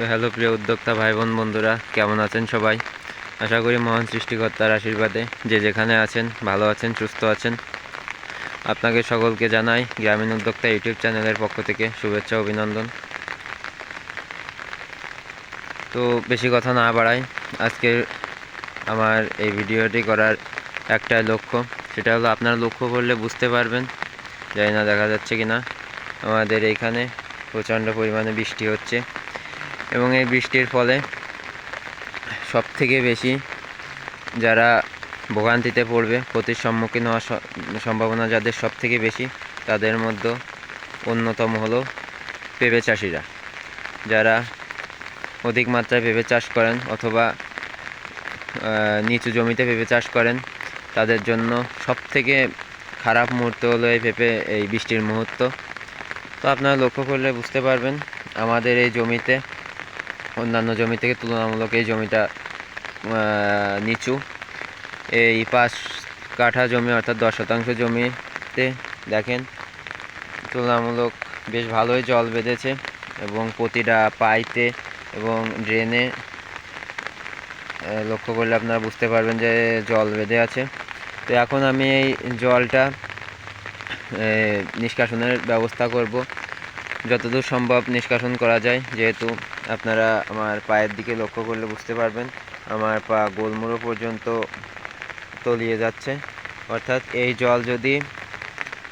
তো হ্যালো প্রিয় উদ্যোক্তা ভাই বোন বন্ধুরা, কেমন আছেন সবাই? আশা করি মহান সৃষ্টিকর্তার আশীর্বাদে যে যেখানে আছেন, ভালো আছেন, সুস্থ আছেন, আপনাকে সকলকে জানাই গ্রামীণ উদ্যোক্তা ইউটিউব চ্যানেলের পক্ষ থেকে শুভেচ্ছা, অভিনন্দন। তো বেশি কথা না বাড়াই আজকে আমার এই ভিডিওটি করার একটা লক্ষ্য, সেটা হলো আপনারা লক্ষ্য করলে বুঝতে পারবেন, জানি না দেখা যাচ্ছে কি না আমাদের এইখানে প্রচণ্ড পরিমাণে বৃষ্টি হচ্ছে। এবং এই বৃষ্টির ফলে সব থেকে বেশি যারা ভোগান্তিতে পড়বে, ক্ষতির সম্মুখীন হওয়ার সম্ভাবনা যাদের সব থেকে বেশি, তাদের মধ্যে অন্যতম হলো পেঁপে চাষিরা। যারা অধিক মাত্রায় পেঁপে চাষ করেন অথবা নিচু জমিতে পেঁপে চাষ করেন, তাদের জন্য সব থেকে খারাপ মুহূর্ত হলো এই পেঁপে, এই বৃষ্টির মুহূর্ত। তো আপনারা লক্ষ্য করলে বুঝতে পারবেন, আমাদের এই জমিতে অন্যান্য জমি থেকে তুলনামূলক এই জমিটা নিচু। এই পাঁচ কাঠা জমি অর্থাৎ দশ শতাংশ জমিতে দেখেন, তুলনামূলক বেশ ভালোই জল বেঁধেছে এবং প্রতিটা পাইতে এবং ড্রেনে লক্ষ্য করলে আপনারা বুঝতে পারবেন যে জল বেঁধে আছে। তো এখন আমি এই জলটা নিষ্কাশনের ব্যবস্থা করব। যতদূর সম্ভব নিষ্কাশন করা যায়, যেহেতু আপনারা আমার পায়ের দিকে লক্ষ্য করলে বুঝতে পারবেন, আমার পা গোলমুড়ো পর্যন্ত তলিয়ে যাচ্ছে। অর্থাৎ এই জল যদি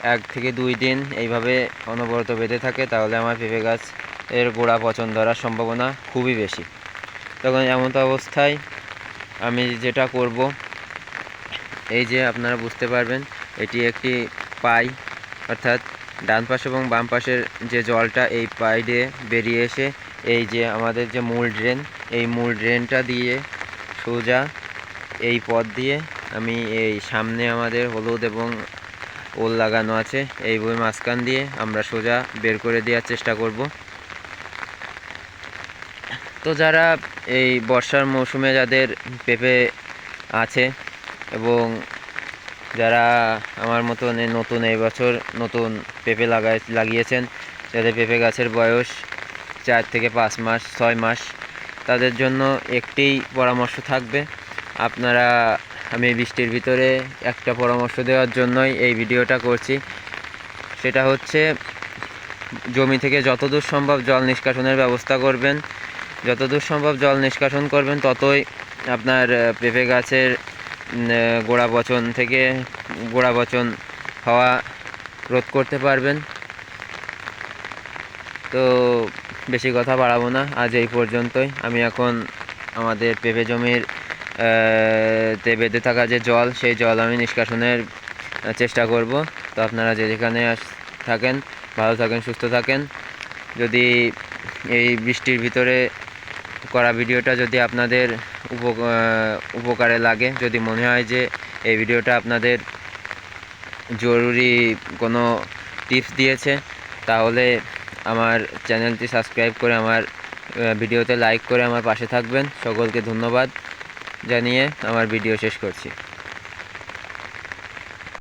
এক থেকে দুই দিন এইভাবে অনবরত বেঁধে থাকে, তাহলে আমার পেঁপে গাছ এর গোড়া পচন ধরার সম্ভাবনা খুবই বেশি। তখন এমন তো অবস্থায় আমি যেটা করব, এই যে আপনারা বুঝতে পারবেন, এটি একটি পাই, অর্থাৎ ডান পাশ এবং বাম পাশের যে জলটা এই পাই দিয়ে বেরিয়ে এসে এই যে আমাদের যে মূল ড্রেন এই মূল ড্রেনটা দিয়ে সোজা এই পথ দিয়ে আমি এই সামনে আমাদের হলুদ এবং ওল লাগানো আছে, এই বই মাঝখান দিয়ে আমরা সোজা বের করে দেওয়ার চেষ্টা করব। তো যারা এই বর্ষার মৌসুমে যাদের পেঁপে আছে এবং যারা আমার মতন নতুন এই বছর নতুন পেঁপে লাগাই লাগিয়েছেন, যাদের পেঁপে গাছের বয়স চার থেকে পাঁচ মাস, ছয় মাস তাদের জন্য একটি পরামর্শ থাকবে। আপনারা, আমি বৃষ্টির ভিতরে একটা পরামর্শ দেওয়ার জন্যই এই ভিডিওটা করছি। সেটা হচ্ছে, জমি থেকে যতদূর সম্ভব জল নিষ্কাশনের ব্যবস্থা করবেন। যতদূর সম্ভব জল নিষ্কাশন করবেন, ততই আপনার পেঁপে গাছের গোড়া পচন থেকে গোড়া পচন হওয়া রোধ করতে পারবেন। তো বেশি কথা বাড়াবো না। আজ এই পর্যন্তই। আমি এখন আমাদের পেঁপে জমির তে বেঁধে থাকা যে জল, সেই জল আমি নিষ্কাশনের চেষ্টা করব। তো আপনারা যে যেখানে থাকেন, ভালো থাকেন, সুস্থ থাকেন। যদি এই বৃষ্টির ভিতরে করা ভিডিওটা যদি আপনাদের উপ- উপকারে লাগে, যদি মনে হয় যে এই ভিডিওটা আপনাদের জরুরি কোনো টিপস দিয়েছে, তাহলে আমার চ্যানেলটি সাবস্ক্রাইব করে আমার ভিডিওতে লাইক করে আমার পাশে থাকবেন। সকলকে ধন্যবাদ জানিয়ে আমার ভিডিও শেষ করছি।